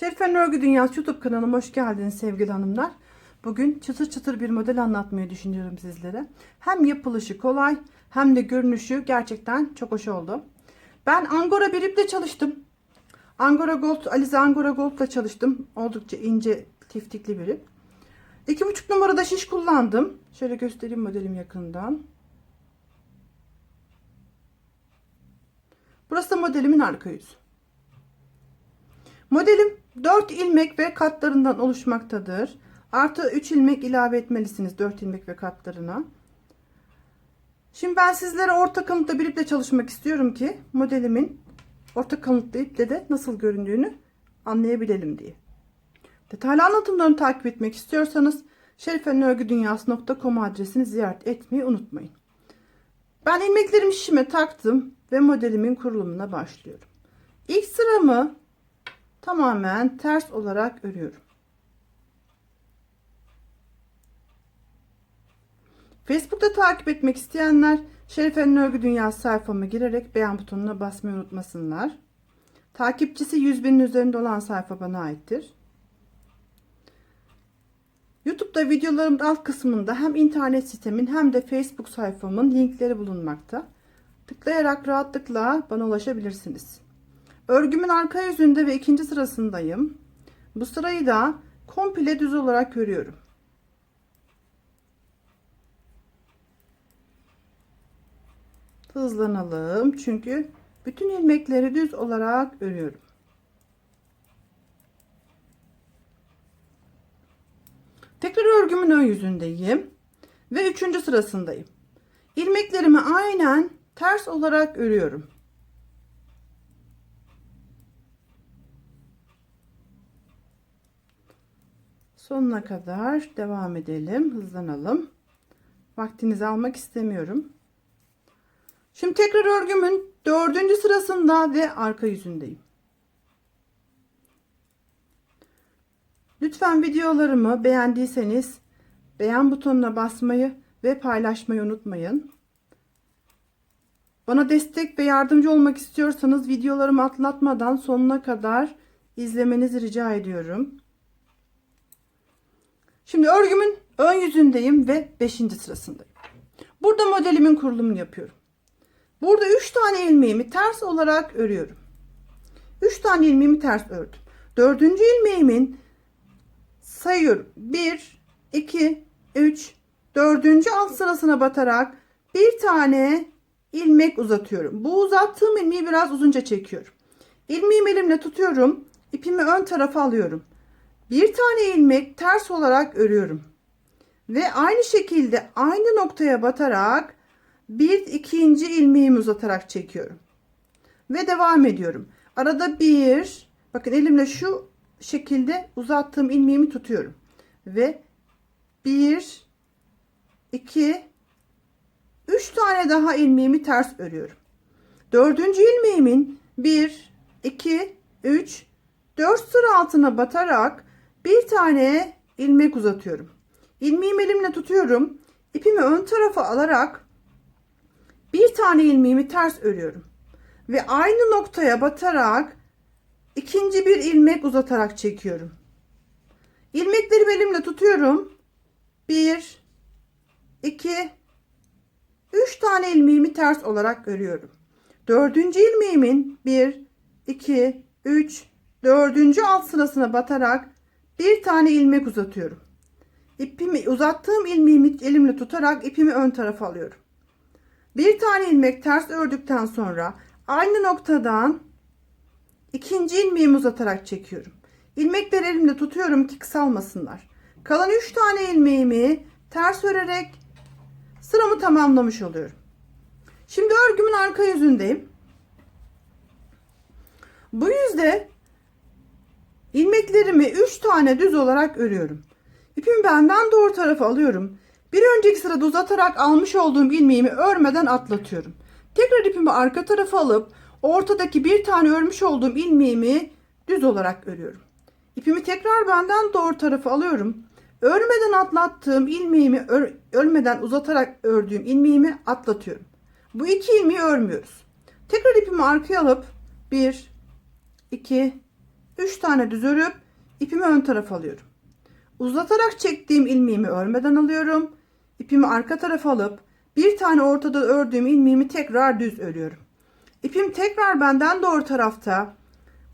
Şerifen Örgü Dünyası YouTube kanalıma hoş geldiniz sevgili hanımlar. Bugün çıtır çıtır bir model anlatmayı düşünüyorum sizlere. Hem yapılışı kolay hem de görünüşü gerçekten çok hoş oldu. Ben Angora bir iple çalıştım. Angora Gold, Alize Angora Gold'la çalıştım. Oldukça ince tiftikli bir ip. 2,5 numarada şiş kullandım. Şöyle göstereyim modelim yakından. Burası da modelimin arka yüzü. Modelim 4 ilmek ve katlarından oluşmaktadır. Artı 3 ilmek ilave etmelisiniz 4 ilmek ve katlarına. Şimdi ben sizlere orta kalıntıda bir iple çalışmak istiyorum ki modelimin orta kalıntıda iple de nasıl göründüğünü anlayabilelim diye. Detaylı anlatımlarını takip etmek istiyorsanız şerifenörgüdünyası.com adresini ziyaret etmeyi unutmayın. Ben ilmeklerimi şişime taktım ve modelimin kurulumuna başlıyorum. İlk sıramı tamamen ters olarak örüyorum. Facebook'ta takip etmek isteyenler Şerife'nin Örgü Dünyası sayfama girerek beğen butonuna basmayı unutmasınlar. Takipçisi 100 binin üzerinde olan sayfa bana aittir. YouTube'da videolarımın alt kısmında hem internet sitemin hem de Facebook sayfamın linkleri bulunmakta. Tıklayarak rahatlıkla bana ulaşabilirsiniz. Örgümün arka yüzünde ve ikinci sırasındayım. Bu sırayı da komple düz olarak örüyorum. Hızlanalım çünkü bütün ilmekleri düz olarak örüyorum. Tekrar örgümün ön yüzündeyim ve üçüncü sırasındayım. İlmeklerimi aynen ters olarak örüyorum. Sonuna kadar devam edelim. Hızlanalım. Vaktinizi almak istemiyorum. Şimdi tekrar örgümün dördüncü sırasında ve arka yüzündeyim. Lütfen videolarımı beğendiyseniz beğen butonuna basmayı ve paylaşmayı unutmayın. Bana destek ve yardımcı olmak istiyorsanız videolarımı atlatmadan sonuna kadar izlemenizi rica ediyorum. Şimdi örgümün ön yüzündeyim ve 5. sırasındayım. Burada modelimin kurulumunu yapıyorum. Burada 3 tane ilmeğimi ters olarak örüyorum. 3 tane ilmeğimi ters ördüm. 4. ilmeğimin sayıyorum. 1 2 3 4. alt sırasına batarak bir tane ilmek uzatıyorum. Bu uzattığım ilmeği biraz uzunca çekiyorum. İlmeğimi elimle tutuyorum. İpimi ön tarafa alıyorum. Bir tane ilmek ters olarak örüyorum. Ve aynı şekilde aynı noktaya batarak bir ikinci ilmeğimi uzatarak çekiyorum. Ve devam ediyorum. Arada bir bakın elimle şu şekilde uzattığım ilmeğimi tutuyorum. Ve bir iki üç tane daha ilmeğimi ters örüyorum. Dördüncü ilmeğimin bir iki üç dört sıra altına batarak bir tane ilmek uzatıyorum. İlmeğimi elimle tutuyorum. İpimi ön tarafa alarak bir tane ilmeğimi ters örüyorum. Ve aynı noktaya batarak ikinci bir ilmek uzatarak çekiyorum. İlmekleri elimle tutuyorum. Bir, iki, üç tane ilmeğimi ters olarak örüyorum. Dördüncü ilmeğimin bir, iki, üç, dördüncü alt sırasına batarak bir tane ilmek uzatıyorum. İpimi uzattığım ilmeğimi elimle tutarak ipimi ön tarafa alıyorum. Bir tane ilmek ters ördükten sonra aynı noktadan ikinci ilmeğimi uzatarak çekiyorum. İlmekleri elimle tutuyorum ki kısalmasınlar. Kalan 3 tane ilmeğimi ters örerek sıramı tamamlamış oluyorum. Şimdi örgümün arka yüzündeyim. Bu yüzde ilmeklerimi 3 tane düz olarak örüyorum. İpimi benden doğru tarafa alıyorum. Bir önceki sırada uzatarak almış olduğum ilmeğimi örmeden atlatıyorum. Tekrar ipimi arka tarafa alıp ortadaki bir tane örmüş olduğum ilmeğimi düz olarak örüyorum. İpimi tekrar benden doğru tarafa alıyorum. Örmeden atlattığım ilmeğimi ör, örmeden uzatarak ördüğüm ilmeğimi atlatıyorum. Bu iki ilmeği örmüyoruz. Tekrar ipimi arkaya alıp 1 2 3 tane düz örüp ipimi ön tarafa alıyorum. Uzatarak çektiğim ilmeğimi örmeden alıyorum. İpimi arka tarafa alıp bir tane ortada ördüğüm ilmeğimi tekrar düz örüyorum. İpim tekrar benden doğru tarafta.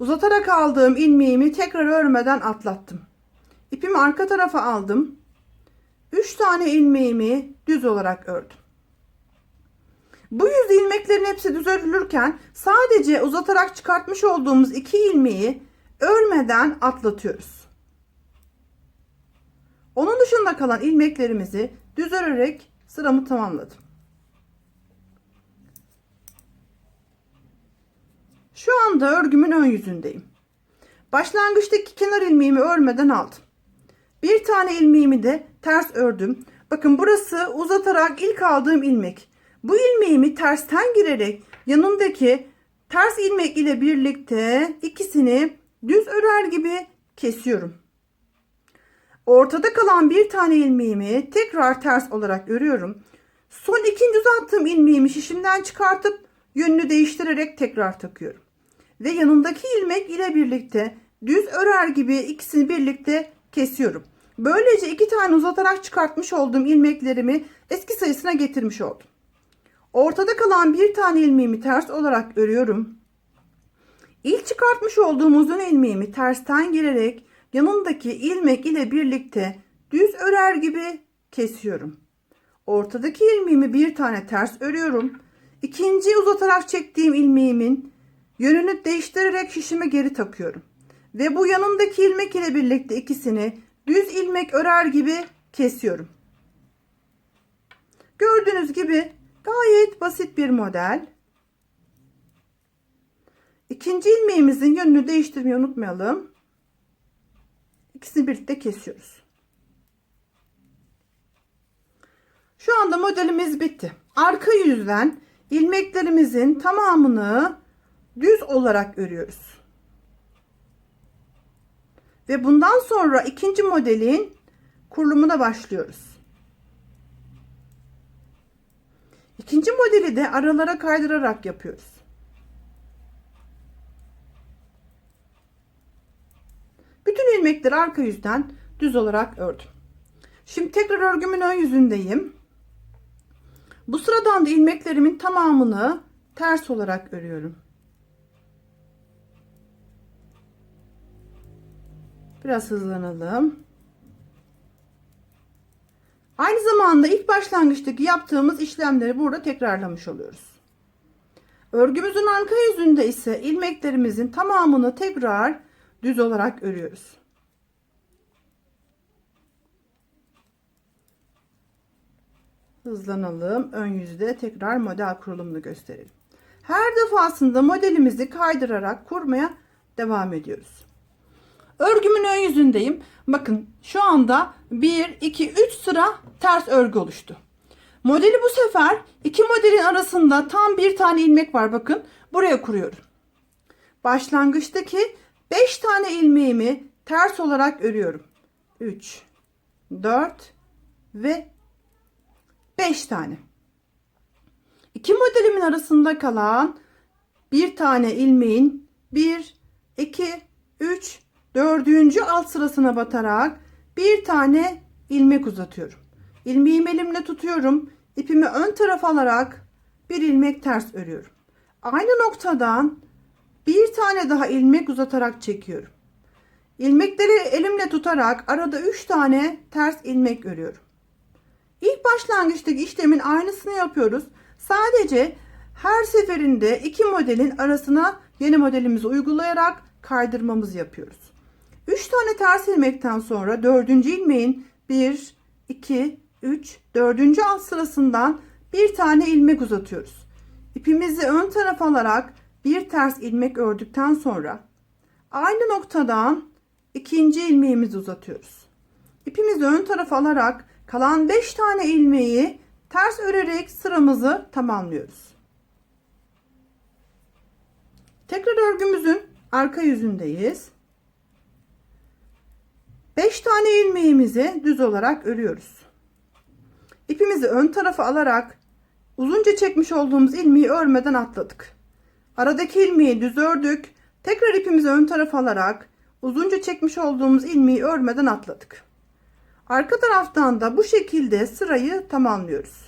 Uzatarak aldığım ilmeğimi tekrar örmeden atlattım. İpimi arka tarafa aldım. 3 tane ilmeğimi düz olarak ördüm. Bu yüz ilmeklerin hepsi düz örülürken sadece uzatarak çıkartmış olduğumuz iki ilmeği örmeden atlatıyoruz. Onun dışında kalan ilmeklerimizi düz örerek sıramı tamamladım. Şu anda örgümün ön yüzündeyim. Başlangıçtaki kenar ilmeğimi örmeden aldım. Bir tane ilmeğimi de ters ördüm. Bakın burası uzatarak ilk aldığım ilmek. Bu ilmeğimi tersten girerek yanındaki ters ilmek ile birlikte ikisini düz örer gibi kesiyorum. Ortada kalan bir tane ilmeğimi tekrar ters olarak örüyorum. Son ikinci uzattığım ilmeğimi şişimden çıkartıp yönünü değiştirerek tekrar takıyorum. Ve yanındaki ilmek ile birlikte düz örer gibi ikisini birlikte kesiyorum. Böylece iki tane uzatarak çıkartmış olduğum ilmeklerimi eski sayısına getirmiş oldum. Ortada kalan bir tane ilmeğimi ters olarak örüyorum. İlk çıkartmış olduğum uzun ilmeğimi tersten girerek yanındaki ilmek ile birlikte düz örer gibi kesiyorum. Ortadaki ilmeğimi bir tane ters örüyorum. İkinci uzatarak çektiğim ilmeğimin yönünü değiştirerek şişime geri takıyorum. Ve bu yanındaki ilmek ile birlikte ikisini düz ilmek örer gibi kesiyorum. Gördüğünüz gibi gayet basit bir model. İkinci ilmeğimizin yönünü değiştirmeyi unutmayalım. İkisini birlikte kesiyoruz. Şu anda modelimiz bitti. Arka yüzden ilmeklerimizin tamamını düz olarak örüyoruz. Ve bundan sonra ikinci modelin kurulumuna başlıyoruz. İkinci modeli de aralara kaydırarak yapıyoruz. Bütün ilmekleri arka yüzden düz olarak ördüm. Şimdi tekrar örgümün ön yüzündeyim. Bu sıradan da ilmeklerimin tamamını ters olarak örüyorum. Biraz hızlanalım. Aynı zamanda ilk başlangıçtaki yaptığımız işlemleri burada tekrarlamış oluyoruz. Örgümüzün arka yüzünde ise ilmeklerimizin tamamını tekrar düz olarak örüyoruz. Hızlanalım. Ön yüzde tekrar model kurulumunu gösterelim. Her defasında modelimizi kaydırarak kurmaya devam ediyoruz. Örgümün ön yüzündeyim. Bakın şu anda 1, 2, 3 sıra ters örgü oluştu. Modeli bu sefer iki modelin arasında tam bir tane ilmek var bakın. Buraya kuruyorum. Başlangıçtaki 5 tane ilmeğimi ters olarak örüyorum. 3, 4 ve 5 tane. İki modelimin arasında kalan bir tane ilmeğin 1, 2, 3, dördüncü alt sırasına batarak bir tane ilmek uzatıyorum. İlmeğimi elimle tutuyorum. İpimi ön tarafa alarak bir ilmek ters örüyorum. Aynı noktadan bir tane daha ilmek uzatarak çekiyorum. İlmekleri elimle tutarak arada 3 tane ters ilmek örüyorum. İlk başlangıçtaki işlemin aynısını yapıyoruz. Sadece her seferinde iki modelin arasına yeni modelimizi uygulayarak kaydırmamızı yapıyoruz. 3 tane ters ilmekten sonra 4. ilmeğin 1, 2, 3, 4. alt sırasından bir tane ilmek uzatıyoruz. İpimizi ön tarafa alarak bir ters ilmek ördükten sonra aynı noktadan ikinci ilmeğimizi uzatıyoruz. İpimizi ön tarafa alarak kalan 5 tane ilmeği ters örerek sıramızı tamamlıyoruz. Tekrar örgümüzün arka yüzündeyiz. 5 tane ilmeğimizi düz olarak örüyoruz. İpimizi ön tarafa alarak uzunca çekmiş olduğumuz ilmeği örmeden atladık. Aradaki ilmeği düz ördük. Tekrar ipimizi ön tarafa alarak uzunca çekmiş olduğumuz ilmeği örmeden atladık. Arka taraftan da bu şekilde sırayı tamamlıyoruz.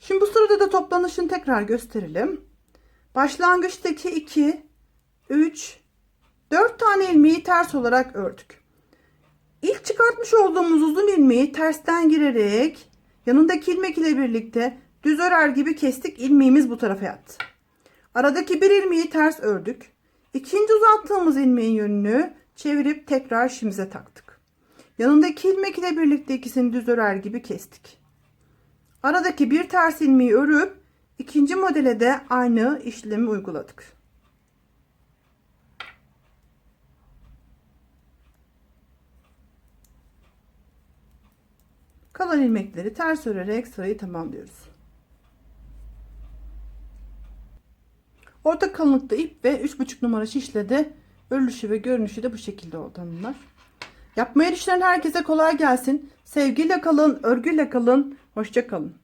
Şimdi bu sırada da toplanışını tekrar gösterelim. Başlangıçtaki 2, 3, 4 tane ilmeği ters olarak ördük. İlk çıkartmış olduğumuz uzun ilmeği tersten girerek yanındaki ilmek ile birlikte düz örer gibi kestik. ilmeğimiz bu tarafa yattı. Aradaki bir ilmeği ters ördük. İkinci uzattığımız ilmeğin yönünü çevirip tekrar şimize taktık. Yanındaki ilmek ile birlikte ikisini düz örer gibi kestik. Aradaki bir ters ilmeği örüp ikinci modele de aynı işlemi uyguladık. Kalan ilmekleri ters örerek sırayı tamamlıyoruz. Orta kalınlıkta ip ve 3,5 numara şişle de örülüşü ve görünüşü de bu şekilde oldu hanımlar. Yapmaya düşünen herkese kolay gelsin. Sevgiyle kalın, örgüyle kalın. Hoşça kalın.